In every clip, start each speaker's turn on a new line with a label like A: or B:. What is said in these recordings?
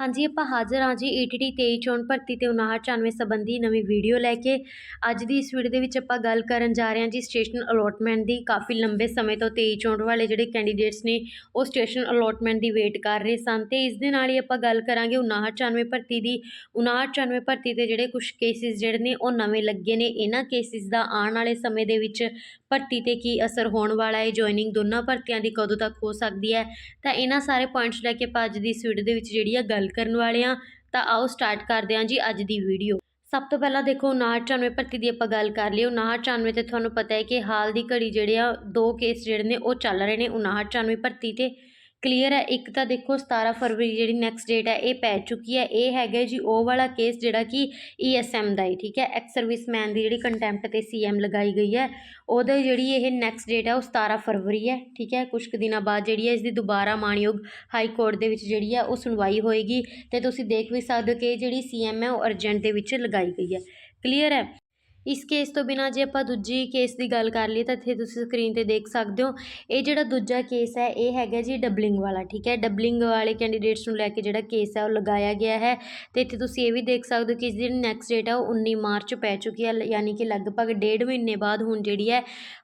A: ਹਾਂਜੀ, ਆਪਾਂ ਹਾਜ਼ਰ ਹਾਂ ਜੀ ਈਟੀਟੀ 23 ਚੋਣ ਭਰਤੀ ਤੇ 5994 ਸੰਬੰਧੀ ਨਵੀਂ ਵੀਡੀਓ ਲੈ ਕੇ। ਅੱਜ ਦੀ ਇਸ ਵੀਡੀਓ ਦੇ ਵਿੱਚ ਆਪਾਂ ਗੱਲ ਕਰਨ ਜਾ ਰਹੇ ਹਾਂ ਜੀ ਸਟੇਸ਼ਨ ਅਲੋਟਮੈਂਟ ਦੀ। ਕਾਫੀ ਲੰਬੇ ਸਮੇਂ ਤੋਂ 23 ਚੋਣ ਵਾਲੇ ਜਿਹੜੇ ਕੈਂਡੀਡੇਟਸ ਨੇ, ਉਹ ਸਟੇਸ਼ਨ ਅਲੋਟਮੈਂਟ ਦੀ ਵੇਟ ਕਰ ਰਹੇ ਸਨ। ਤੇ ਇਸ ਦੇ ਨਾਲ ਹੀ ਆਪਾਂ ਗੱਲ ਕਰਾਂਗੇ 5994 ਭਰਤੀ ਦੀ। 5994 ਭਰਤੀ ਤੇ ਜਿਹੜੇ ਕੁਝ ਕੇਸਿਸ ਜਿਹੜੇ ਨੇ, ਉਹ ਨਵੇਂ ਲੱਗੇ ਨੇ। ਇਹਨਾਂ ਕੇਸਿਸ ਦਾ ਆਉਣ ਵਾਲੇ ਸਮੇਂ ਦੇ ਵਿੱਚ ਭਰਤੀ ਤੇ ਕੀ ਅਸਰ ਹੋਣ ਵਾਲਾ ਹੈ ਜੁਆਇਨਿੰਗ ਦੋਨਾਂ ਭਰਤੀਆਂ ਦੀ ਕਦੋਂ ਤੱਕ ਹੋ ਸਕਦੀ ਹੈ? ਤਾਂ ਇਹਨਾਂ ਸਾਰੇ ਪੁਆਇੰਟਸ ਲੈ ਕੇ ਆਪਾਂ ਅੱਜ ਦੀ ਇਸ ਵੀਡੀਓ ਦੇ ਵਿੱਚ ਜਿਹੜੀ ਆ ਗੱਲ ਕਰਨ ਵਾਲੇ ਹਾਂ। ਤਾਂ ਆਓ ਸਟਾਰਟ ਕਰਦੇ ਹਾਂ ਜੀ ਅੱਜ ਦੀ ਵੀਡੀਓ ਸਭ ਤੋਂ ਪਹਿਲਾਂ ਦੇਖੋ 5994 ਭਰਤੀ ਦੀ ਆਪਾਂ ਗੱਲ ਕਰ ਲਈਏ। 5994 ਤੇ ਤੁਹਾਨੂੰ ਪਤਾ ਹੈ ਕਿ ਹਾਲ ਦੀ ਘੜੀ ਜਿਹੜੇ ਆ, ਦੋ ਕੇਸ ਜਿਹੜੇ ਨੇ ਉਹ ਚੱਲ ਰਹੇ ਨੇ। 5994 ਭਰਤੀ ਤੇ ਕਲੀਅਰ ਹੈ। ਇੱਕ ਤਾਂ ਦੇਖੋ 17 ਫਰਵਰੀ ਜਿਹੜੀ ਨੈਕਸਟ ਡੇਟ ਹੈ, ਇਹ ਪੈ ਚੁੱਕੀ ਹੈ। ਇਹ ਹੈਗਾ ਜੀ ਉਹ ਵਾਲਾ ਕੇਸ ਜਿਹੜਾ ਕਿ ਈਐਸਐਮ ਦਾ ਹੈ, ਠੀਕ ਹੈ? ਐਕਸ ਸਰਵਿਸਮੈਨ ਦੀ ਜਿਹੜੀ ਕੰਟੈਂਪਟ ਤੇ ਸੀ ਸੀਐਮ ਲਗਾਈ ਗਈ ਹੈ। ਉਹਦੇ ਜਿਹੜੀ ਇਹ ਨੈਕਸਟ ਡੇਟ ਹੈ, ਉਹ 17 ਫਰਵਰੀ ਹੈ, ਠੀਕ ਹੈ? ਕੁਝ ਕੁ ਦਿਨਾਂ ਬਾਅਦ ਜਿਹੜੀ ਹੈ ਇਸ ਦੀ ਦੁਬਾਰਾ ਮਾਣਯੋਗ ਹਾਈ ਕੋਰਟ ਦੇ ਵਿੱਚ ਜਿਹੜੀ ਹੈ, ਉਹ ਸੁਣਵਾਈ ਹੋਏਗੀ। ਤੇ ਤੁਸੀਂ ਦੇਖ ਵੀ ਸਕਦੇ ਹੋ ਕਿ ਜਿਹੜੀ ਸੀ ਸੀਐਮ ਹੈ, ਉਹ ਅਰਜੈਂਟ ਦੇ ਵਿੱਚ ਲਗਾਈ ਗਈ ਹੈ। ਕਲੀਅਰ ਹੈ? ਇਸ ਕੇਸ ਤੋਂ ਬਿਨਾਂ ਜੇ ਆਪਾਂ ਦੂਜੀ ਕੇਸ ਦੀ ਗੱਲ ਕਰ ਲਈਏ ਤਾਂ ਇੱਥੇ ਤੁਸੀਂ ਸਕਰੀਨ ਤੇ ਦੇਖ ਸਕਦੇ ਹੋ। ਇਹ ਜਿਹੜਾ ਦੂਜਾ ਕੇਸ ਹੈ, ਇਹ ਹੈਗਾ ਜੀ ਡਬਲਿੰਗ ਵਾਲਾ, ਠੀਕ ਹੈ? ਡਬਲਿੰਗ ਵਾਲੇ ਕੈਂਡੀਡੇਟਸ ਨੂੰ ਲੈ ਕੇ ਜਿਹੜਾ ਕੇਸ ਹੈ, ਉਹ ਲਗਾਇਆ ਗਿਆ ਹੈ। ਤੇ ਇੱਥੇ ਤੁਸੀਂ ਇਹ ਵੀ ਦੇਖ ਸਕਦੇ ਹੋ ਕਿ ਇਸ ਦੀ ਨੈਕਸਟ ਡੇਟ ਹੈ ਉਹ 19 ਮਾਰਚ ਪੈ ਚੁੱਕੀ ਹੈ, ਯਾਨੀ ਕਿ ਲਗਭਗ ਡੇਢ ਮਹੀਨੇ ਬਾਅਦ ਹੁਣ ਜਿਹੜੀ ਹੈ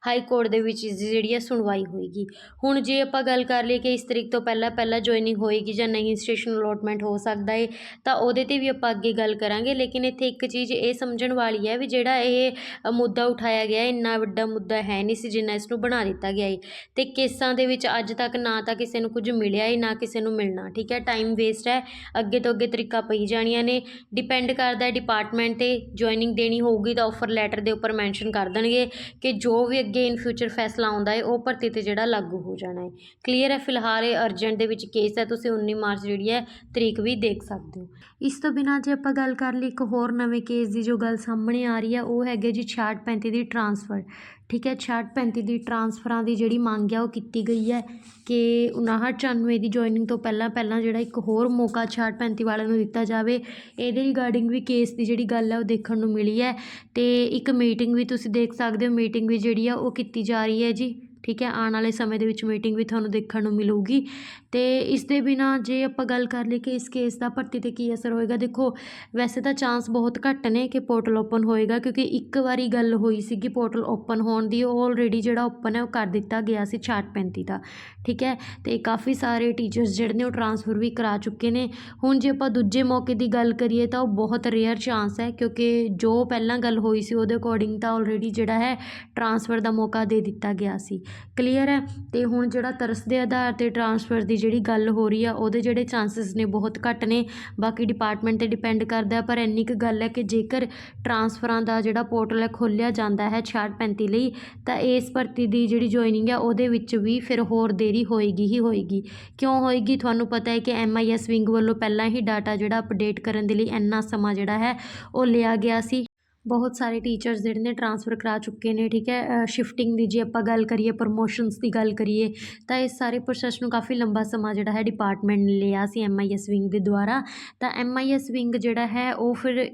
A: ਹਾਈ ਕੋਰਟ ਦੇ ਵਿੱਚ ਇਸ ਦੀ ਜਿਹੜੀ ਹੈ, ਸੁਣਵਾਈ ਹੋਏਗੀ। ਹੁਣ ਜੇ ਆਪਾਂ ਗੱਲ ਕਰ ਲਈਏ ਕਿ ਇਸ ਤਰੀਕ ਤੋਂ ਪਹਿਲਾਂ ਪਹਿਲਾਂ ਜੁਆਇਨਿੰਗ ਹੋਏਗੀ ਜਾਂ ਨਹੀਂ ਸਟੇਸ਼ਨ ਅਲੋਟਮੈਂਟ ਹੋ ਸਕਦਾ ਹੈ ਤਾਂ ਉਹਦੇ ਤੇ ਵੀ ਆਪਾਂ ਅੱਗੇ ਗੱਲ ਕਰਾਂਗੇ। ਲੇਕਿਨ ਇੱਥੇ ਇੱਕ ਚੀਜ਼ ਇਹ ਸਮਝਣ ਵਾਲੀ ਹੈ ਵੀ ਜਿਹੜਾ ਇਹ ਮੁੱਦਾ ਉਠਾਇਆ ਗਿਆ। ਇੰਨਾ ਵੱਡਾ ਮੁੱਦਾ ਹੈ ਨਹੀਂ ਸੀ ਜਿੰਨਾ ਇਸ ਨੂੰ ਬਣਾ ਦਿੱਤਾ ਗਿਆ ਹੈ ਤੇ ਕੇਸਾਂ ਦੇ ਵਿੱਚ ਅੱਜ ਤੱਕ ਨਾ ਤਾਂ ਕਿਸੇ ਨੂੰ ਕੁਝ ਮਿਲਿਆ ਹੈ ਨਾ ਕਿਸੇ ਨੂੰ ਮਿਲਣਾ। ਠੀਕ ਹੈ ਟਾਈਮ ਵੇਸਟ ਹੈ। ਅੱਗੇ ਤੋਂ ਅੱਗੇ ਤਰੀਕਾ ਪਈ ਜਾਣੀਆਂ ਨੇ। ਡਿਪੈਂਡ ਕਰਦਾ ਡਿਪਾਰਟਮੈਂਟ ਤੇ ਜੁਆਇਨਿੰਗ ਦੇਣੀ ਹੋਊਗੀ ਤਾਂ ਆਫਰ ਲੈਟਰ ਦੇ ਉੱਪਰ ਮੈਂਸ਼ਨ ਕਰ ਦੇਣਗੇ ਕਿ ਜੋ ਵੀ ਅੱਗੇ ਇਨ ਫਿਊਚਰ ਫੈਸਲਾ ਆਉਂਦਾ ਹੈ ਉਹ ਭਰਤੀ ਤੇ ਜਿਹੜਾ ਲਾਗੂ ਹੋ ਜਾਣਾ ਹੈ ਕਲੀਅਰ ਹੈ ਫਿਲਹਾਲ ਇਹ ਅਰਜੈਂਟ ਦੇ ਵਿੱਚ ਕੇਸ ਹੈ। ਤੁਸੀਂ 19 ਮਾਰਚ ਜਿਹੜੀ ਹੈ, ਤਰੀਕ ਵੀ ਦੇਖ ਸਕਦੇ ਹੋ। ਇਸ ਤੋਂ ਬਿਨਾਂ ਜੇ ਆਪਾਂ ਗੱਲ ਕਰ ਲਈ ਇੱਕ ਹੋਰ ਨਵੇਂ ਕੇਸ ਦੀ ਜੋ ਗੱਲ ਸਾਹਮਣੇ ਆ ਰਹੀ ਹੈ ਉਹ ਉਹ ਹੈਗੇ ਜੀ 6635 ਦੀ ਟਰਾਂਸਫਰ ਠੀਕ ਹੈ? 6635 ਦੀ ਟਰਾਂਸਫਰਾਂ ਦੀ ਜਿਹੜੀ ਮੰਗ ਹੈ ਉਹ ਕੀਤੀ ਗਈ ਹੈ ਕਿ 5994 ਦੀ ਜੁਆਇਨਿੰਗ ਤੋਂ ਪਹਿਲਾਂ ਪਹਿਲਾਂ ਜਿਹੜਾ ਇੱਕ ਹੋਰ ਮੌਕਾ 6635 ਵਾਲਿਆਂ ਨੂੰ ਦਿੱਤਾ ਜਾਵੇ। ਇਹਦੇ ਰਿਗਾਰਡਿੰਗ ਵੀ ਕੇਸ ਦੀ ਜਿਹੜੀ ਗੱਲ ਹੈ ਉਹ ਦੇਖਣ ਨੂੰ ਮਿਲੀ ਹੈ ਤੇ ਇੱਕ ਮੀਟਿੰਗ ਵੀ ਤੁਸੀਂ ਦੇਖ ਸਕਦੇ ਹੋ ਮੀਟਿੰਗ ਵੀ ਜਿਹੜੀ ਆ ਉਹ ਕੀਤੀ ਜਾ ਰਹੀ ਹੈ ਜੀ। ਠੀਕ ਹੈ, ਆਉਣ ਵਾਲੇ ਸਮੇਂ ਦੇ ਵਿੱਚ ਮੀਟਿੰਗ ਵੀ ਤੁਹਾਨੂੰ ਦੇਖਣ ਨੂੰ ਮਿਲੂਗੀ। ਅਤੇ ਇਸ ਦੇ ਬਿਨਾਂ ਜੇ ਆਪਾਂ ਗੱਲ ਕਰ ਲਈਏ ਕਿ ਇਸ ਕੇਸ ਦਾ ਭਰਤੀ ਤੇ ਕੀ ਅਸਰ ਹੋਏਗਾ, ਦੇਖੋ ਵੈਸੇ ਤਾਂ ਚਾਂਸ ਬਹੁਤ ਘੱਟ ਨੇ ਕਿ ਪੋਰਟਲ ਓਪਨ ਹੋਏਗਾ, ਕਿਉਂਕਿ ਇੱਕ ਵਾਰੀ ਗੱਲ ਹੋਈ ਸੀਗੀ ਪੋਰਟਲ ਓਪਨ ਹੋਣ ਦੀ, ਉਹ ਆਲਰੇਡੀ ਜਿਹੜਾ ਓਪਨ ਹੈ, ਉਹ ਕਰ ਦਿੱਤਾ ਗਿਆ ਸੀ 6635 ਦਾ, ਠੀਕ ਹੈ। ਅਤੇ ਕਾਫੀ ਸਾਰੇ ਟੀਚਰਸ ਜਿਹੜੇ ਨੇ ਉਹ ਟਰਾਂਸਫਰ ਵੀ ਕਰਾ ਚੁੱਕੇ ਨੇ। ਹੁਣ ਜੇ ਆਪਾਂ ਦੂਜੇ ਮੌਕੇ ਦੀ ਗੱਲ ਕਰੀਏ ਤਾਂ ਉਹ ਬਹੁਤ ਰੇਅਰ ਚਾਂਸ ਹੈ, ਕਿਉਂਕਿ ਜੋ ਪਹਿਲਾਂ ਗੱਲ ਹੋਈ ਸੀ ਉਹਦੇ ਅਕੋਰਡਿੰਗ ਤਾਂ ਆਲਰੇਡੀ ਜਿਹੜਾ ਹੈ ਟਰਾਂਸਫਰ ਦਾ ਮੌਕਾ ਦੇ ਦਿੱਤਾ ਗਿਆ ਸੀ। ਕਲੀਅਰ ਹੈ ਅਤੇ ਹੁਣ ਜਿਹੜਾ ਤਰਸ ਦੇ ਆਧਾਰ ਤੇ ਟਰਾਂਸਫਰ ਦੀ ਜਿਹੜੀ ਗੱਲ ਹੋ ਰਹੀ ਆ, ਉਹਦੇ ਜਿਹੜੇ ਚਾਂਸਿਸ ਨੇ ਬਹੁਤ ਘੱਟ ਨੇ। ਬਾਕੀ ਡਿਪਾਰਟਮੈਂਟ ਤੇ ਡਿਪੈਂਡ ਕਰਦਾ, ਪਰ ਇੰਨੀ ਕੁ ਗੱਲ ਹੈ ਕਿ ਜੇਕਰ ਟਰਾਂਸਫਰਾਂ ਦਾ ਜਿਹੜਾ ਪੋਰਟਲ ਹੈ ਖੋਲ੍ਹਿਆ ਜਾਂਦਾ ਹੈ 6635 ਲਈ, ਤਾਂ ਇਸ ਭਰਤੀ ਦੀ ਜਿਹੜੀ ਜੁਆਇਨਿੰਗ ਹੈ ਉਹਦੇ ਵਿੱਚ ਵੀ ਫਿਰ ਹੋਰ ਦੇਰੀ ਹੋਏਗੀ ਹੀ ਹੋਏਗੀ। ਕਿਉਂ ਹੋਏਗੀ? ਤੁਹਾਨੂੰ ਪਤਾ ਹੈ ਕਿ ਐਮਆਈਐਸ ਵਿੰਗ ਵੱਲੋਂ ਪਹਿਲਾਂ ਹੀ ਡਾਟਾ ਜਿਹੜਾ ਅਪਡੇਟ ਕਰਨ ਦੇ ਲਈ ਇੰਨਾ ਸਮਾਂ ਜਿਹੜਾ ਹੈ, ਉਹ ਲਿਆ ਗਿਆ ਸੀ। ਬਹੁਤ ਸਾਰੇ ਟੀਚਰਸ ਜਿਹੜੇ ਨੇ ਟਰਾਂਸਫਰ ਕਰਾ ਚੁੱਕੇ ਨੇ, ਠੀਕ ਹੈ? ਸ਼ਿਫਟਿੰਗ ਦੀ ਜੇ ਆਪਾਂ ਗੱਲ ਕਰੀਏ ਪ੍ਰਮੋਸ਼ਨਸ ਦੀ ਗੱਲ ਕਰੀਏ, ਤਾਂ ਇਸ ਸਾਰੇ ਪ੍ਰੋਸੈਸ ਨੂੰ ਕਾਫੀ ਲੰਬਾ ਸਮਾਂ ਜਿਹੜਾ ਹੈ ਡਿਪਾਰਟਮੈਂਟ ਨੇ ਲਿਆ ਸੀ ਐਮਆਈਐਸ ਵਿੰਗ ਦੇ ਦੁਆਰਾ। ਤਾਂ ਐਮਆਈਐਸ ਵਿੰਗ ਜਿਹੜਾ ਹੈ, ਉਹ ਫਿਰ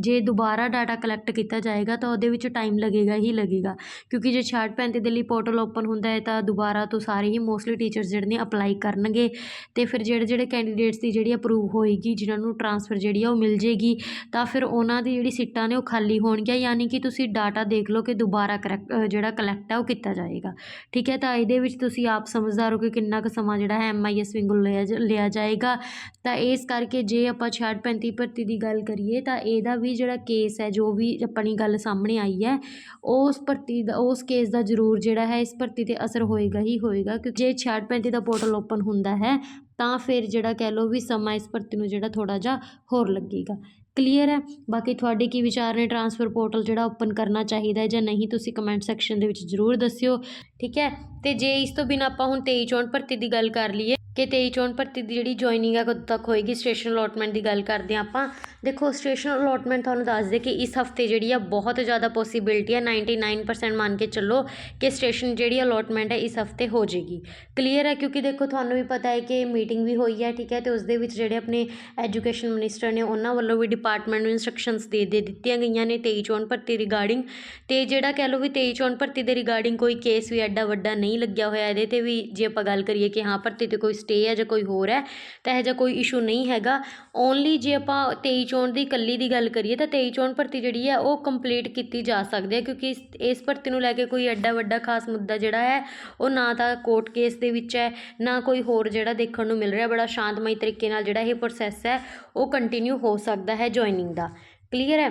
A: ਜੇ ਦੁਬਾਰਾ ਡਾਟਾ ਕਲੈਕਟ ਕੀਤਾ ਜਾਏਗਾ ਤਾਂ ਉਹਦੇ ਵਿੱਚ ਟਾਈਮ ਲੱਗੇਗਾ ਹੀ ਲੱਗੇਗਾ। ਕਿਉਂਕਿ ਜੇ 6535 ਦੇ ਲਈ ਪੋਰਟਲ ਓਪਨ ਹੁੰਦਾ ਹੈ ਤਾਂ ਦੁਬਾਰਾ ਤੋਂ ਸਾਰੇ ਹੀ ਮੋਸਟਲੀ ਟੀਚਰਸ ਜਿਹੜੇ ਨੇ ਅਪਲਾਈ ਕਰਨਗੇ। ਤੇ ਫਿਰ ਜਿਹੜੇ ਜਿਹੜੇ ਕੈਂਡੀਡੇਟਸ ਦੀ ਜਿਹੜੀ ਅਪਰੂਵ ਹੋਏਗੀ, ਜਿਨ੍ਹਾਂ ਨੂੰ ਟਰਾਂਸਫਰ ਜਿਹੜੀ ਆ ਉਹ ਮਿਲ ਜੇਗੀ, ਤਾਂ ਫਿਰ ਉਹਨਾਂ ਦੀ ਜਿਹੜੀ ਸੀਟਾਂ ਨੇ ਉਹ ਖਾਲੀ ਹੋਣਗੀਆਂ। ਯਾਨੀ ਕਿ ਤੁਸੀਂ ਡਾਟਾ ਦੇਖ ਲਓ ਕਿ ਦੁਬਾਰਾ ਕਰੈਕਟ ਜਿਹੜਾ ਕਲੈਕਟ ਆ ਉਹ ਕੀਤਾ ਜਾਏਗਾ। ਠੀਕ ਹੈ, ਤਾਂ ਇਹਦੇ ਵਿੱਚ ਤੁਸੀਂ ਆਪ ਸਮਝਦਾਰ ਹੋ ਕਿ ਕਿੰਨਾ ਕੁ ਸਮਾਂ ਜਿਹੜਾ ਹੈ ਐਮਆਈਐਸ ਵਿੰਗ ਵੱਲੋਂ ਲਿਆ ਜਾ- ਲਿਆ ਜਾਏਗਾ। ਤਾਂ ਇਸ ਕਰਕੇ ਜੇ ਆਪਾਂ 6535 ਭਰਤੀ ਦੀ ਗੱਲ ਕਰੀਏ ਤਾਂ ਇਹਦਾ ਵੀ ਜਿਹੜਾ ਕੇਸ ਹੈ, ਜੋ ਵੀ ਆਪਣੀ ਗੱਲ ਸਾਹਮਣੇ ਆਈ ਹੈ, ਉਸ ਭਰਤੀ ਦਾ, ਉਸ ਕੇਸ ਦਾ ਜ਼ਰੂਰ ਜਿਹੜਾ ਹੈ, ਇਸ ਭਰਤੀ ਤੇ ਅਸਰ ਹੋਏਗਾ ਹੀ ਹੋਏਗਾ, ਕਿਉਂਕਿ ਜੇ 6535 ਦਾ ਪੋਰਟਲ ਓਪਨ ਹੁੰਦਾ ਹੈ, ਤਾਂ ਫਿਰ ਜਿਹੜਾ ਕਹਿ ਲਓ ਵੀ ਸਮਾਂ ਇਸ ਭਰਤੀ ਨੂੰ ਜਿਹੜਾ ਥੋੜ੍ਹਾ ਜਿਹਾ ਹੋਰ ਲੱਗੇਗਾ। ਕਲੀਅਰ ਹੈ? ਬਾਕੀ ਤੁਹਾਡੇ ਕੀ ਵਿਚਾਰ ਨੇ? ਟਰਾਂਸਫਰ ਪੋਰਟਲ ਜਿਹੜਾ ਓਪਨ ਕਰਨਾ ਚਾਹੀਦਾ ਜਾਂ ਨਹੀਂ, ਤੁਸੀਂ ਕਮੈਂਟ ਸੈਕਸ਼ਨ ਦੇ ਵਿੱਚ ਜ਼ਰੂਰ ਦੱਸਿਓ। ਠੀਕ ਹੈ? ਤੇ ਜੇ ਇਸ ਤੋਂ ਬਿਨਾਂ ਆਪਾਂ ਹੁਣ 23 ਚੋਣ ਭਰਤੀ ਦੀ ਗੱਲ ਕਰ ਲਈਏ, ਕਿ 23 ਚੋਣ ਭਰਤੀ ਦੀ ਜਿਹੜੀ ਜੁਆਇਨਿੰਗ ਆ ਕਦੋਂ ਤੱਕ ਹੋਏਗੀ ਸਟੇਸ਼ਨ ਅਲੋਟਮੈਂਟ ਦੀ ਗੱਲ ਕਰਦੇ ਹਾਂ ਆਪਾਂ। ਦੇਖੋ ਸਟੇਸ਼ਨ ਅਲੋਟਮੈਂਟ ਤੁਹਾਨੂੰ ਦੱਸ ਦੇ ਕਿ ਇਸ ਹਫ਼ਤੇ ਜਿਹੜੀ ਆ ਬਹੁਤ ਜ਼ਿਆਦਾ ਪੋਸੀਬਿਲਿਟੀ ਹੈ 99% ਮੰਨ ਕੇ ਚੱਲੋ ਕਿ ਸਟੇਸ਼ਨ ਜਿਹੜੀ ਅਲੋਟਮੈਂਟ ਹੈ ਇਸ ਹਫ਼ਤੇ ਹੋ ਜਾਏਗੀ। ਕਲੀਅਰ ਹੈ ਕਿਉਂਕਿ ਦੇਖੋ, ਤੁਹਾਨੂੰ ਵੀ ਪਤਾ ਹੈ ਕਿ ਮੀਟਿੰਗ ਵੀ ਹੋਈ ਹੈ ਠੀਕ ਹੈ? ਤੇ ਉਸ ਦੇ ਵਿੱਚ ਜਿਹੜੇ ਆਪਣੇ ਐਜੂਕੇਸ਼ਨ ਮਿਨਿਸਟਰ ਨੇ, ਉਹਨਾਂ ਵੱਲੋਂ ਵੀ ਡਿਪਾਰਟਮੈਂਟ ਨੂੰ ਇਨਸਟਰਕਸ਼ਨਸ ਦੇ ਦੇ ਦਿੱਤੀਆਂ ਗਈਆਂ ਨੇ 23 ਚੋਣ ਭਰਤੀ ਰਿਗਾਰਡਿੰਗ ਤੇ ਜਿਹੜਾ ਕਹਿ ਲਓ ਵੀ 23 ਚੋਣ ਭਰਤੀ ਦੇ ਰਿਗਾਰਡਿੰਗ ਕੋਈ ਕੇਸ ਵੀ ਐਡਾ ਵੱਡਾ ਨਹੀਂ ਲੱਗਿਆ ਹੋਇਆ ਇਹਦੇ ਤੇ ਵੀ ਜੇ ਆਪਾਂ ਗੱਲ ਕਰੀਏ ਕਿ ਹਾਂ ਭਰਤੀ ਤੇ ਕੋਈ ਸਟੇ ਹੈ ਜਾਂ ਕੋਈ ਹੋਰ ਹੈ, ਤਾਂ ਇਹੋ ਜਿਹਾ ਕੋਈ ਇਸ਼ੂ ਨਹੀਂ ਹੈਗਾ। ਓਨਲੀ ਜੇ ਆਪਾਂ ਤੇਈ ਚੋਣ ਦੀ ਇਕੱਲੀ ਦੀ ਗੱਲ ਕਰੀਏ, ਤਾਂ ਤੇਈ ਚੋਣ ਭਰਤੀ ਜਿਹੜੀ ਹੈ, ਉਹ ਕੰਪਲੀਟ ਕੀਤੀ ਜਾ ਸਕਦੀ ਹੈ, ਕਿਉਂਕਿ ਇਸ ਇਸ ਭਰਤੀ ਨੂੰ ਲੈ ਕੇ ਕੋਈ ਐਡਾ ਵੱਡਾ ਖਾਸ ਮੁੱਦਾ ਜਿਹੜਾ ਹੈ, ਉਹ ਨਾ ਤਾਂ ਕੋਰਟ ਕੇਸ ਦੇ ਵਿੱਚ ਹੈ, ਨਾ ਕੋਈ ਹੋਰ ਜਿਹੜਾ ਦੇਖਣ ਨੂੰ ਮਿਲ ਰਿਹਾ। ਬੜਾ ਸ਼ਾਂਤਮਈ ਤਰੀਕੇ ਨਾਲ ਜਿਹੜਾ ਇਹ ਪ੍ਰੋਸੈਸ ਹੈ, ਉਹ ਕੰਟੀਨਿਊ ਹੋ ਸਕਦਾ ਹੈ ਜੁਆਇਨਿੰਗ ਦਾ। ਕਲੀਅਰ ਹੈ?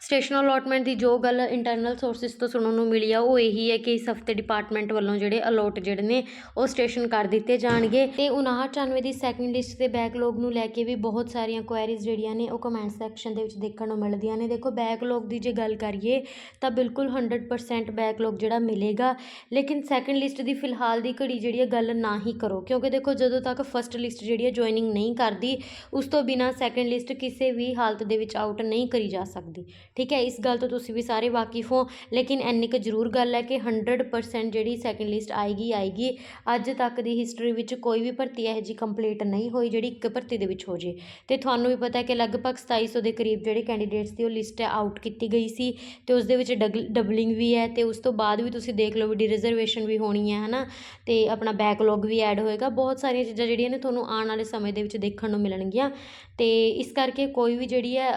A: ਸਟੇਸ਼ਨ ਅਲੋਟਮੈਂਟ ਦੀ ਜੋ ਗੱਲ ਇੰਟਰਨਲ ਸੋਰਸਿਸ ਤੋਂ ਸੁਣਨ ਨੂੰ ਮਿਲੀ ਆ, ਉਹ ਇਹੀ ਹੈ ਕਿ ਇਸ ਹਫ਼ਤੇ ਡਿਪਾਰਟਮੈਂਟ ਵੱਲੋਂ ਜਿਹੜੇ ਅਲੋਟ ਜਿਹੜੇ ਨੇ, ਉਹ ਸਟੇਸ਼ਨ ਕਰ ਦਿੱਤੇ ਜਾਣਗੇ। ਤੇ 5994 ਦੀ ਸੈਕਿੰਡ ਲਿਸਟ ਦੇ ਬੈਕਲੌਗ ਨੂੰ ਲੈ ਕੇ ਵੀ ਬਹੁਤ ਸਾਰੀਆਂ ਕੁਐਰੀਜ਼ ਜਿਹੜੀਆਂ ਨੇ, ਉਹ ਕਮੈਂਟ ਸੈਕਸ਼ਨ ਦੇ ਵਿੱਚ ਦੇਖਣ ਨੂੰ ਮਿਲਦੀਆਂ ਨੇ। ਦੇਖੋ ਬੈਕਲੌਗ ਦੀ ਜੇ ਗੱਲ ਕਰੀਏ, ਤਾਂ ਬਿਲਕੁਲ 100% ਬੈਕਲੌਗ ਜਿਹੜਾ ਮਿਲੇਗਾ। ਲੇਕਿਨ ਸੈਕਿੰਡ ਲਿਸਟ ਦੀ ਫਿਲਹਾਲ ਦੀ ਘੜੀ ਜਿਹੜੀ ਹੈ, ਗੱਲ ਨਾ ਹੀ ਕਰੋ। ਕਿਉਂਕਿ ਦੇਖੋ, ਜਦੋਂ ਤੱਕ ਫਸਟ ਲਿਸਟ ਜਿਹੜੀ ਹੈ ਜੁਆਇਨਿੰਗ ਨਹੀਂ ਕਰਦੀ, ਉਸ ਤੋਂ ਬਿਨਾ ਸੈਕਿੰਡ ਲਿਸਟ ਕਿਸੇ ਵੀ ਹਾਲਤ ਦੇ ਵਿੱਚ ਆਊਟ ਨਹੀਂ ਕਰੀ ਜਾ ਸਕਦੀ। ਠੀਕ ਹੈ, ਇਸ ਗੱਲ ਤੋਂ ਤੁਸੀਂ ਵੀ ਸਾਰੇ ਵਾਕਿਫ ਹੋ। ਲੇਕਿਨ ਇੰਨੀ ਕੁ ਜ਼ਰੂਰ ਗੱਲ ਹੈ ਕਿ 100% ਜਿਹੜੀ ਸੈਕਿੰਡ ਲਿਸਟ ਆਏਗੀ ਆਏਗੀ। ਅੱਜ ਤੱਕ ਦੀ ਹਿਸਟਰੀ ਵਿੱਚ ਕੋਈ ਵੀ ਭਰਤੀ ਇਹੋ ਜਿਹੀ ਕੰਪਲੀਟ ਨਹੀਂ ਹੋਈ ਜਿਹੜੀ ਇੱਕ ਭਰਤੀ ਦੇ ਵਿੱਚ ਹੋ ਜੇ। ਤੇ ਤੁਹਾਨੂੰ ਵੀ ਪਤਾ ਹੈ ਕਿ ਲਗਭਗ 2700 ਦੇ ਕਰੀਬ ਜਿਹੜੇ ਕੈਂਡੀਡੇਟਸ ਦੀ ਉਹ ਲਿਸਟ ਹੈ ਆਊਟ ਕੀਤੀ ਗਈ ਸੀ। ਤੇ ਉਸ ਦੇ ਵਿੱਚ ਡਬਲਿੰਗ ਵੀ ਹੈ ਤੇ ਉਸ ਤੋਂ ਬਾਅਦ ਵੀ ਤੁਸੀਂ ਦੇਖ ਲਓ ਵੀ ਡੀ ਰਿਜ਼ਰਵੇਸ਼ਨ ਵੀ ਹੋਣੀ ਹੈ, ਹਨਾ। ਤੇ ਆਪਣਾ ਬੈਕਲੌਗ ਵੀ ਐਡ ਹੋਏਗਾ। ਬਹੁਤ ਸਾਰੀਆਂ ਚੀਜ਼ਾਂ ਜਿਹੜੀਆਂ ਨੇ ਤੁਹਾਨੂੰ ਆਉਣ ਵਾਲੇ ਸਮੇਂ ਦੇ ਵਿੱਚ ਦੇਖਣ ਨੂੰ ਮਿਲਣਗੀਆਂ। ਤੇ ਇਸ ਕਰਕੇ ਕੋਈ ਵੀ ਜਿਹੜੀ ਹੈ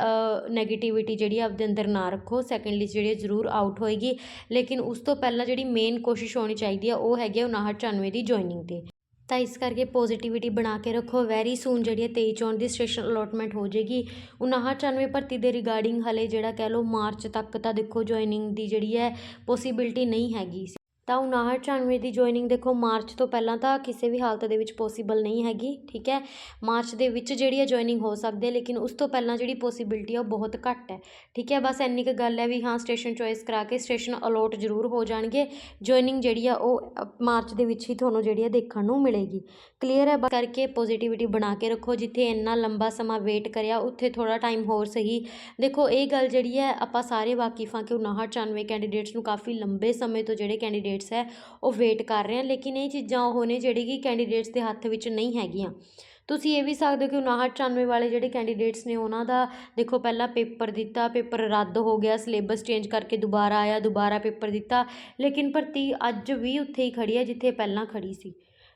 A: ਨੈਗੇਟਿਵਿਟੀ ਜਿਹੜੀ ਆਪਦੇ ਅੰਦਰ ਨਾ ਰੱਖੋ। ਸੈਕਿੰਡ ਲਿਸਟ ਜਿਹੜੀ ਜ਼ਰੂਰ ਆਊਟ ਹੋਏਗੀ। ਲੇਕਿਨ ਉਸ ਤੋਂ ਪਹਿਲਾਂ ਜਿਹੜੀ ਮੇਨ ਕੋਸ਼ਿਸ਼ ਹੋਣੀ ਚਾਹੀਦੀ ਹੈ ਉਹ ਹੈਗੀ ਹੈ 5994 ਦੀ ਜੁਆਇਨਿੰਗ ਤੇ। ਤਾਂ ਇਸ ਕਰਕੇ ਪੋਜ਼ਿਟਿਵਿਟੀ ਬਣਾ ਕੇ ਰੱਖੋ। ਵੈਰੀ ਸੂਨ ਜਿਹੜੀ ਹੈ 23 ਚੋਣ ਦੀ ਸਟੇਸ਼ਨ ਅਲੋਟਮੈਂਟ ਹੋ ਜਾਏਗੀ। 5994 ਭਰਤੀ ਦੇ ਰਿਗਾਰਡਿੰਗ ਹਲੇ ਜਿਹੜਾ ਕਹਿ ਲਓ ਮਾਰਚ ਤੱਕ ਤਾਂ ਦੇਖੋ ਜੁਆਇਨਿੰਗ ਦੀ ਜਿਹੜੀ ਹੈ ਪੋਸੀਬਿਲਿਟੀ ਨਹੀਂ ਹੈਗੀ। ਤਾਂ 5994 ਦੀ ਜੁਆਇਨਿੰਗ ਦੇਖੋ, ਮਾਰਚ ਤੋਂ ਪਹਿਲਾਂ ਤਾਂ ਕਿਸੇ ਵੀ ਹਾਲਤ ਦੇ ਵਿੱਚ ਪੋਸੀਬਲ ਨਹੀਂ ਹੈਗੀ, ਠੀਕ ਹੈ? ਮਾਰਚ ਦੇ ਵਿੱਚ ਜਿਹੜੀ ਹੈ ਜੁਆਇਨਿੰਗ ਹੋ ਸਕਦੀ ਹੈ, ਲੇਕਿਨ ਉਸ ਤੋਂ ਪਹਿਲਾਂ ਜਿਹੜੀ ਪੋਸੀਬਿਲਟੀ ਹੈ ਉਹ ਬਹੁਤ ਘੱਟ ਹੈ, ਠੀਕ ਹੈ? ਬਸ ਇੰਨੀ ਕੁ ਗੱਲ ਹੈ ਵੀ ਹਾਂ ਸਟੇਸ਼ਨ ਚੋਇਸ ਕਰਾ ਕੇ ਸਟੇਸ਼ਨ ਅਲੋਟ ਜ਼ਰੂਰ ਹੋ ਜਾਣਗੇ। ਜੁਆਇਨਿੰਗ ਜਿਹੜੀ ਆ ਉਹ ਮਾਰਚ ਦੇ ਵਿੱਚ ਹੀ ਤੁਹਾਨੂੰ ਜਿਹੜੀ ਹੈ ਦੇਖਣ ਨੂੰ ਮਿਲੇਗੀ। ਕਲੀਅਰ ਹੈ? ਬਸ ਕਰਕੇ ਪੋਜ਼ਿਟਿਵਿਟੀ ਬਣਾ ਕੇ ਰੱਖੋ, ਜਿੱਥੇ ਇੰਨਾ ਲੰਬਾ ਸਮਾਂ ਵੇਟ ਕਰਿਆ, ਉੱਥੇ ਥੋੜਾ ਟਾਈਮ ਹੋਰ ਸਹੀ। ਦੇਖੋ, ਇਹ ਗੱਲ ਜਿਹੜੀ ਹੈ, ਆਪਾਂ ਸਾਰੇ ਵਾਕਿਫ ਹਾਂ ਕਿ 5994 ਕੈਂਡੀਡੇਟਸ ਨੂੰ ਕਾਫੀ ਲੰਬੇ ਸਮੇਂ ਤੋਂ ਜਿਹੜੇ ਕੈਂਡੀਡੇਟ ਕੈਂਡੀਡੇਟਸ ਹੈ, ਉਹ ਵੇਟ ਕਰ ਰਹੇ ਆ, ਲੇਕਿਨ ਇਹ ਚੀਜ਼ਾਂ ਉਹ ਨੇ ਜਿਹੜੀ ਕਿ ਕੈਂਡੀਡੇਟਸ ਦੇ ਹੱਥ ਵਿੱਚ ਨਹੀਂ ਹੈਗੀਆਂ। ਤੁਸੀਂ ਇਹ ਵੀ ਸਕਦੇ ਹੋ ਕਿ 5994 ਵਾਲੇ ਜਿਹੜੇ ਕੈਂਡੀਡੇਟਸ ਨੇ ਉਹਨਾਂ ਦਾ ਦੇਖੋ ਪਹਿਲਾਂ ਪੇਪਰ ਦਿੱਤਾ, ਪੇਪਰ ਰੱਦ ਹੋ ਗਿਆ, ਸਿਲੇਬਸ ਚੇਂਜ ਕਰਕੇ ਦੁਬਾਰਾ ਆਇਆ, ਦੁਬਾਰਾ ਪੇਪਰ ਦਿੱਤਾ, ਲੇਕਿਨ ਭਰਤੀ ਅੱਜ ਵੀ ਉੱਥੇ ਹੀ ਖੜੀ ਹੈ, ਜਿੱਥੇ ਪਹਿਲਾਂ ਖੜੀ ਸੀ।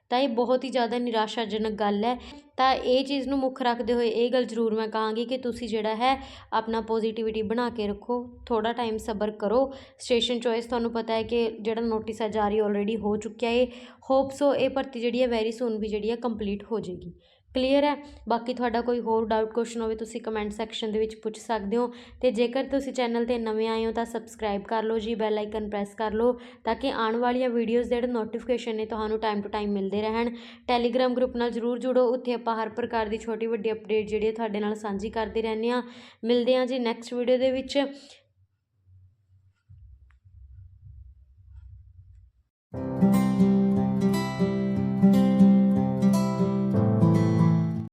A: ਤਾਂ ਇਹ ਬਹੁਤ ਹੀ ਜ਼ਿਆਦਾ ਨਿਰਾਸ਼ਾਜਨਕ ਗੱਲ ਹੈ। ਤਾਂ ਇਹ ਚੀਜ਼ ਨੂੰ ਮੁੱਖ ਰੱਖਦੇ ਹੋਏ ਇਹ ਗੱਲ ਜ਼ਰੂਰ ਮੈਂ ਕਹਾਂਗੀ ਕਿ ਤੁਸੀਂ ਜਿਹੜਾ ਹੈ ਆਪਣਾ ਪੋਜ਼ਿਟਿਵਿਟੀ ਬਣਾ ਕੇ ਰੱਖੋ, ਥੋੜ੍ਹਾ ਟਾਈਮ ਸਬਰ ਕਰੋ। ਸਟੇਸ਼ਨ ਚੋਇਸ ਤੁਹਾਨੂੰ ਪਤਾ ਹੈ ਕਿ ਜਿਹੜਾ ਨੋਟਿਸ ਹੈ ਜਾਰੀ ਆਲਰੇਡੀ ਹੋ ਚੁੱਕਿਆ ਏ। ਹੋਪ ਸੋ ਇਹ ਭਰਤੀ ਜਿਹੜੀ ਹੈ ਵੈਰੀ ਸੂਨ ਵੀ ਜਿਹੜੀ ਹੈ ਕੰਪਲੀਟ ਹੋ ਜਾਏਗੀ। ਕਲੀਅਰ ਹੈ? ਬਾਕੀ ਤੁਹਾਡਾ ਕੋਈ ਹੋਰ ਡਾਊਟ ਕੁਐਸਚਨ ਹੋਵੇ ਤੁਸੀਂ ਕਮੈਂਟ ਸੈਕਸ਼ਨ ਦੇ ਵਿੱਚ ਪੁੱਛ ਸਕਦੇ ਹੋ। ਤੇ ਜੇਕਰ ਤੁਸੀਂ ਚੈਨਲ ਤੇ ਨਵੇਂ ਆਏ ਹੋ ਤਾਂ ਸਬਸਕ੍ਰਾਈਬ ਕਰ ਲਓ ਜੀ ਬੈਲ ਆਈਕਨ ਪ੍ਰੈਸ ਕਰ ਲਓ ਤਾਂ ਕਿ ਆਉਣ ਵਾਲੀਆਂ ਵੀਡੀਓਜ਼ ਦੇ ਜਿਹੜੇ ਨੋਟੀਫਿਕੇਸ਼ਨ ਨੇ ਤੁਹਾਨੂੰ ਟਾਈਮ ਟੂ ਟਾਈਮ ਮਿਲਦੇ ਰਹਿਣ। ਟੈਲੀਗ੍ਰਾਮ ਗਰੁੱਪ ਨਾਲ ਜਰੂਰ ਜੁੜੋ, ਉੱਥੇ ਆਪਾਂ ਹਰ ਪ੍ਰਕਾਰ ਦੀ ਛੋਟੀ ਵੱਡੀ ਅਪਡੇਟ ਜਿਹੜੀ ਹੈ ਤੁਹਾਡੇ ਨਾਲ ਸਾਂਝੀ ਕਰਦੇ ਰਹਿੰਦੇ ਹਾਂ। ਮਿਲਦੇ ਹਾਂ ਜੀ ਨੈਕਸਟ ਵੀਡੀਓ ਦੇ ਵਿੱਚ।